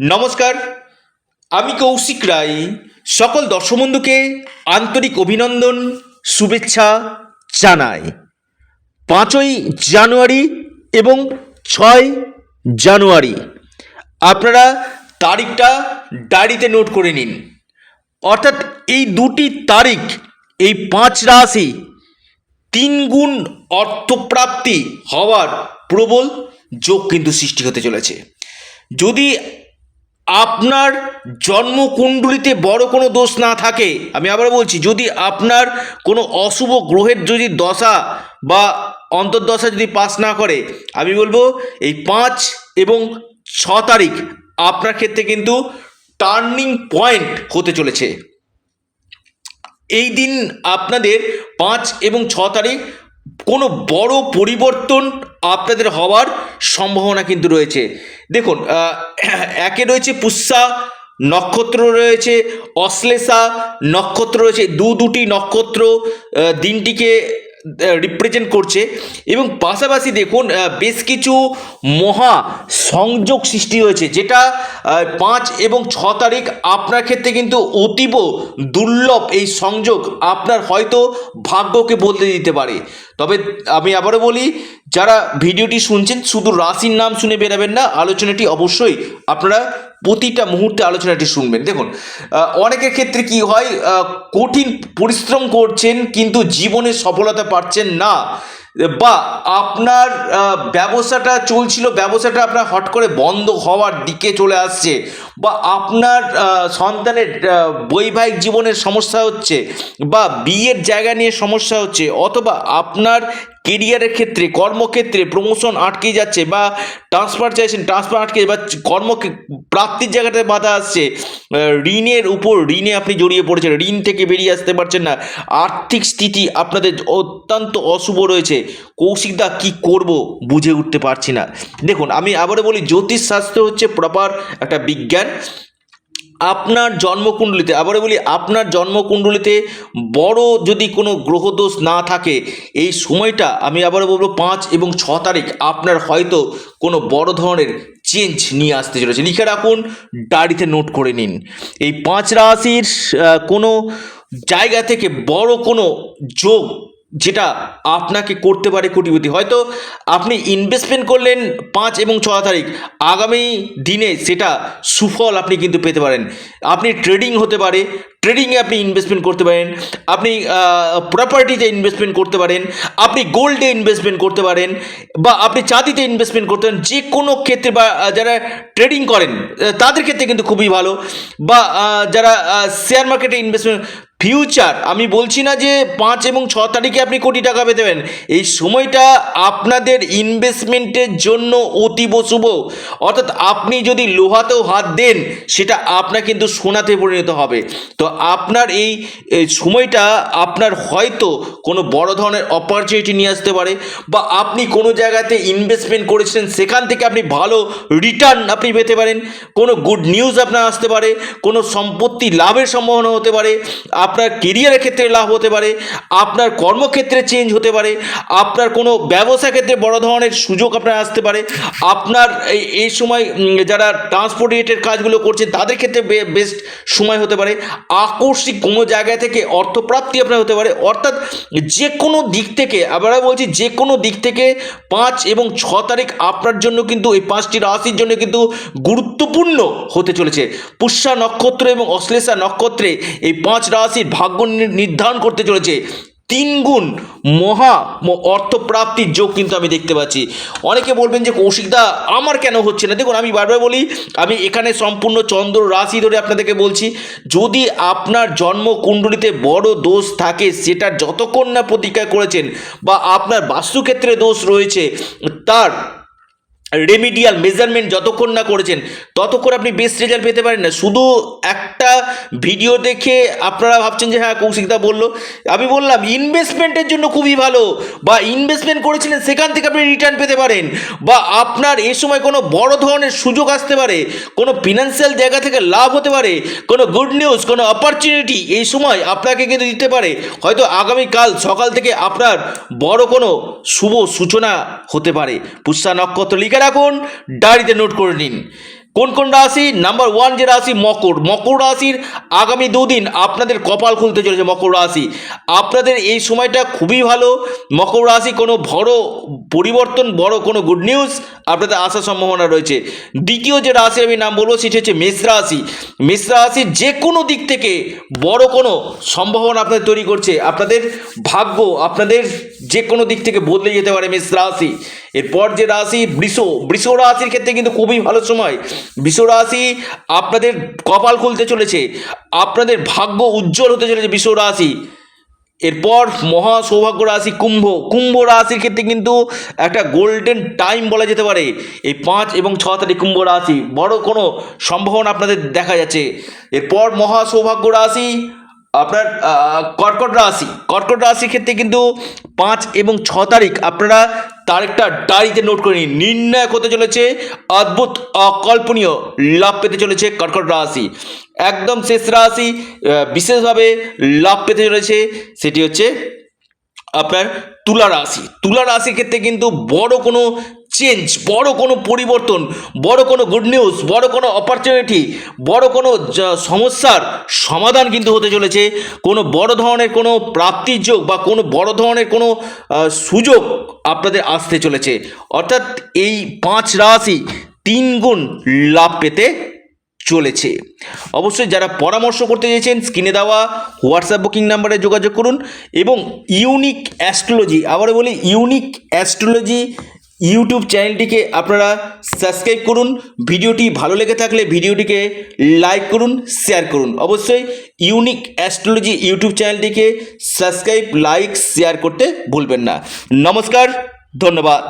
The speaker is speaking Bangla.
নমস্কার, আমি কৌশিক রায়। সকল দর্শক বন্ধুকে আন্তরিক অভিনন্দন, শুভেচ্ছা জানাই। পাঁচই জানুয়ারি এবং ছয় জানুয়ারি। আপনারা তারিখটা ডায়েরিতে নোট করে নিন। অর্থাৎ এই দুটি তারিখ, এই পাঁচ রাশি, তিন গুণ অর্থপ্রাপ্তি হওয়ার প্রবল যোগ কিন্তু সৃষ্টি হতে চলেছে। যদি আপনার জন্মকুণ্ডলিতে বড় কোনো দোষ না থাকে, আমি আবার বলছি, যদি আপনার কোনো অশুভ গ্রহের যদি দশা বা অন্তর্দশা যদি পাস না করে, আমি বলব এই পাঁচ এবং ছ তারিখ আপনার ক্ষেত্রে কিন্তু টার্নিং পয়েন্ট হতে চলেছে। এই দিন আপনাদের পাঁচ এবং ছ তারিখ কোনো বড় পরিবর্তন আপনাদের হওয়ার সম্ভাবনা কিন্তু রয়েছে। দেখুন একে রয়েছে পুষ্যা নক্ষত্র রয়েছে, অশ্লেষা নক্ষত্র রয়েছে, দু দুটি নক্ষত্র দিনটিকে রিপ্রেজেন্ট করছে। এবং পাশাপাশি দেখুন বেশ কিছু মহা সংযোগ সৃষ্টি হয়েছে, যেটা পাঁচ এবং ছ তারিখ আপনার ক্ষেত্রে কিন্তু অতীব দুর্লভ এই সংযোগ আপনার হয়তো ভাগ্যকে বদলে দিতে পারে। তবে আমি আবারও বলি, যারা ভিডিওটি শুনছেন, শুধু রাশির নাম শুনে বেরাবেন না, আলোচনাটি অবশ্যই আপনারা প্রতিটা মুহূর্তে আলোচনাটি শুনবেন। দেখুন অনেকের ক্ষেত্রে কি হয় কঠিন পরিশ্রম করছেন কিন্তু জীবনে সফলতা পাচ্ছেন না। বা আপনার ব্যবসাটা চলছিল, ব্যবসাটা আপনার হট করে বন্ধ হওয়ার দিকে চলে আসছে বা আপনার সন্তানের বৈবাহিক জীবনের সমস্যা হচ্ছে বা বিয়ের জায়গা নিয়ে সমস্যা হচ্ছে অথবা আপনার কেরিয়ারের ক্ষেত্রে, কর্মক্ষেত্রে প্রমোশন আটকে যাচ্ছে বা ট্রান্সফার চাইছেন ট্রান্সফার আটকে বা কর্ম প্রাপ্তির জায়গাতে বাধা আসছে ঋণের উপর, ঋণে আপনি জড়িয়ে পড়েছেন, ঋণ থেকে বেরিয়ে আসতে পারছেন না। আর্থিক স্থিতি আপনাদের অত্যন্ত অশুভ রয়েছে। কৌশিকদা কি করব বুঝে উঠতে পারছি না। দেখুন, আমি আবারও বলি জ্যোতিষশাস্ত্র হচ্ছে প্রপার একটা বিজ্ঞান। আপনার জন্মকুণ্ডলিতে, আবারও বলি, আপনার জন্মকুণ্ডলিতে বড় যদি কোনো গ্রহদোষ না থাকে, এই সময়টা আমি আবারও বলব পাঁচ এবং ছ তারিখ আপনার হয়তো কোনো বড় ধরনের চেঞ্জ নিয়ে আসতে চলেছে। লিখে রাখুন, ডায়েরিতে নোট করে নিন। এই পাঁচ রাশির কোনো জায়গা থেকে বড় কোনো যোগ যেটা আপনাকে করতে পারে কোটিপতি। হয়তো আপনি ইনভেস্টমেন্ট করলেন পাঁচ এবং ছ তারিখ, আগামী দিনে সেটা সুফল আপনি কিন্তু পেতে পারেন। আপনি ট্রেডিং হতে পারে ট্রেডিংয়ে আপনি ইনভেস্টমেন্ট করতে পারেন, আপনি প্রপার্টিতে ইনভেস্টমেন্ট করতে পারেন, আপনি গোল্ডে ইনভেস্টমেন্ট করতে পারেন, বা আপনি চাঁদিতে ইনভেস্টমেন্ট করতে পারেন, যে কোনো ক্ষেত্রে বা যারা ট্রেডিং করেন তাদের ক্ষেত্রে কিন্তু খুবই ভালো, বা যারা শেয়ার মার্কেটে ইনভেস্টমেন্ট ফিউচার আমি বলছি না যে পাঁচ এবং ছ তারিখে আপনি কোটি টাকা পেতে পারেন এই সময়টা আপনাদের ইনভেস্টমেন্টের জন্য অতীব শুভ। অর্থাৎ আপনি যদি লোহাতেও হাত দেন, সেটা আপনার কিন্তু সোনাতে পরিণত হবে। তো আপনার এই সময়টা আপনার হয়তো কোনো বড় ধরনের অপরচুনিটি নিয়ে আসতে পারে বা আপনি কোনো জায়গাতে ইনভেস্টমেন্ট করেছেন সেখান থেকে আপনি ভালো রিটার্ন আপনি পেতে পারেন। কোনো গুড নিউজ আপনার আসতে পারে, কোনো সম্পত্তি লাভের সম্ভাবনা হতে পারে। আপনার কেরিয়ারের ক্ষেত্রে লাভ হতে পারে, আপনার কর্মক্ষেত্রে চেঞ্জ হতে পারে, আপনার কোনো ব্যবসা ক্ষেত্রে বড় ধরনের সুযোগ আপনার আসতে পারে, আপনার এই সময় যারা ট্রান্সপোর্ট রিলেটেড কাজগুলো করছে তাদের ক্ষেত্রে বেস্ট সময় হতে পারে। আকস্মিক কোনো জায়গা থেকে অর্থপ্রাপ্তি আপনার হতে পারে। অর্থাৎ যে কোনো দিক থেকে, আবার বলছি যে কোনো দিক থেকে পাঁচ এবং ছ তারিখ আপনার জন্য কিন্তু, এই পাঁচটি রাশির জন্য কিন্তু গুরুত্বপূর্ণ হতে চলেছে। পুষ্যা নক্ষত্র এবং অশ্লেষা নক্ষত্রে এই পাঁচ রাশির ভাগ্য নির্ধারণ করতে চলেছে। তিন গুণ মহা অর্থপ্রাপ্তির যোগ কিন্তু আমি দেখতে পাচ্ছি। অনেকে বলবেন যে কৌশিকদা, আমার কেন হচ্ছে না? দেখুন, আমি বারবার বলি, আমি এখানে সম্পূর্ণ চন্দ্র রাশি ধরে আপনাদেরকে বলছি, যদি আপনার জন্ম কুণ্ডলিতে বড় দোষ থাকে, সেটা যতক্ষণ না প্রতিকার করেছেন বা আপনার বাস্তুক্ষেত্রে দোষ রয়েছে, তার রেমিডিয়াল মেজারমেন্ট যতক্ষণ না করেছেন, ততক্ষণ আপনি বেস্ট রেজাল্ট পেতে পারেন না। শুধু একটা ভিডিও দেখে আপনারা ভাবছেন যে হ্যাঁ কৌশিকদা বলল। আমি বললাম ইনভেস্টমেন্টের জন্য খুবই ভালো বা ইনভেস্টমেন্ট করেছিলেন, সেখান থেকে আপনি রিটার্ন পেতে পারেন বা আপনার এ সময় কোনো বড় ধরনের সুযোগ আসতে পারে, কোনো ফিনান্সিয়াল জায়গা থেকে লাভ হতে পারে, কোনো গুড নিউজ কোনো অপরচুনিটি এই সময় আপনাকে কিন্তু দিতে পারে। হয়তো আগামীকাল সকাল থেকে আপনার বড় কোনো শুভ সূচনা হতে পারে। পুষ্যা নক্ষত্র লিখে রাখুন, ডায়েরিতে নোট করে নিন। কোন কোন রাশি? নাম্বার ওয়ান যে রাশি, মকর। মকর রাশির আগামী দুদিন আপনাদের কপাল খুলতে চলেছে মকর রাশি। আপনাদের এই সময়টা খুবই ভালো। মকর রাশি কোনো বড় পরিবর্তন, বড় কোনো গুড নিউজ আপনাদের আসার সম্ভাবনা রয়েছে। দ্বিতীয় যে রাশি, আমি নাম বলব, সেটি হচ্ছে মেষ রাশি। মেষ রাশির যে কোনো দিক থেকে বড় কোনো সম্ভাবনা আপনাদের তৈরি করছে। আপনাদের ভাগ্য, আপনাদের যে কোনো দিক থেকে বদলে যেতে পারে মেষ রাশি। এরপর যে রাশি বৃষ বৃষ রাশির ক্ষেত্রে কিন্তু খুবই ভালো সময়। বৃষ রাশি আপনাদের কপাল খুলতে চলেছে, আপনাদের ভাগ্য উজ্জ্বল হতে চলেছে বৃষ রাশি। এরপর মহা সৌভাগ্য রাশি কুম্ভ কুম্ভ রাশির ক্ষেত্রে কিন্তু একটা গোল্ডেন টাইম বলা যেতে পারে। এই পাঁচ এবং ছ তারিখ কুম্ভ রাশি, বড় কোনো সম্ভাবনা আপনাদের দেখা যাচ্ছে। এরপর মহা সৌভাগ্য রাশি আপনার কর্কট রাশি। কর্কট রাশির ক্ষেত্রে কিন্তু পাঁচ এবং ছ তারিখ আপনারা তারিখটা ডায়েরিতে নোট করে নিন। নির্ণায়ক হতে চলেছে, অদ্ভুত, অকল্পনীয় লাভ পেতে চলেছে কর্কট রাশি। একদম শেষ রাশি বিশেষভাবে লাভ পেতে চলেছে, সেটি হচ্ছে আপনার তুলা রাশি। তুলা রাশির ক্ষেত্রে কিন্তু বড় কোনো চেঞ্জ বড় কোনো পরিবর্তন, বড় কোনো গুড নিউজ বড় কোনো অপরচুনিটি বড় কোনো সমস্যার সমাধান কিন্তু হতে চলেছে। কোনো বড় ধরনের কোনো প্রাপ্তির যোগ বা কোনো বড় ধরনের কোনো সুযোগ আপনাদের আসতে চলেছে। অর্থাৎ এই পাঁচ রাশি তিন গুণ লাভ পেতে চলেছে। অবশ্যই যারা পরামর্শ করতে চেয়েছেন, স্ক্রিনে দেওয়া হোয়াটসঅ্যাপ বুকিং নাম্বারে যোগাযোগ করুন এবং ইউনিক অ্যাস্ট্রোলজি আবার বলি ইউনিক অ্যাস্ট্রোলজি ইউটিউব চ্যানেলটিকে আপনারা সাবস্ক্রাইব করুন। ভিডিওটি ভালো লেগে থাকলে ভিডিওটিকে লাইক করুন শেয়ার করুন। অবশ্যই ইউনিক অ্যাস্ট্রোলজি ইউটিউব চ্যানেলটিকে সাবস্ক্রাইব লাইক শেয়ার করতে ভুলবেন না। নমস্কার, ধন্যবাদ।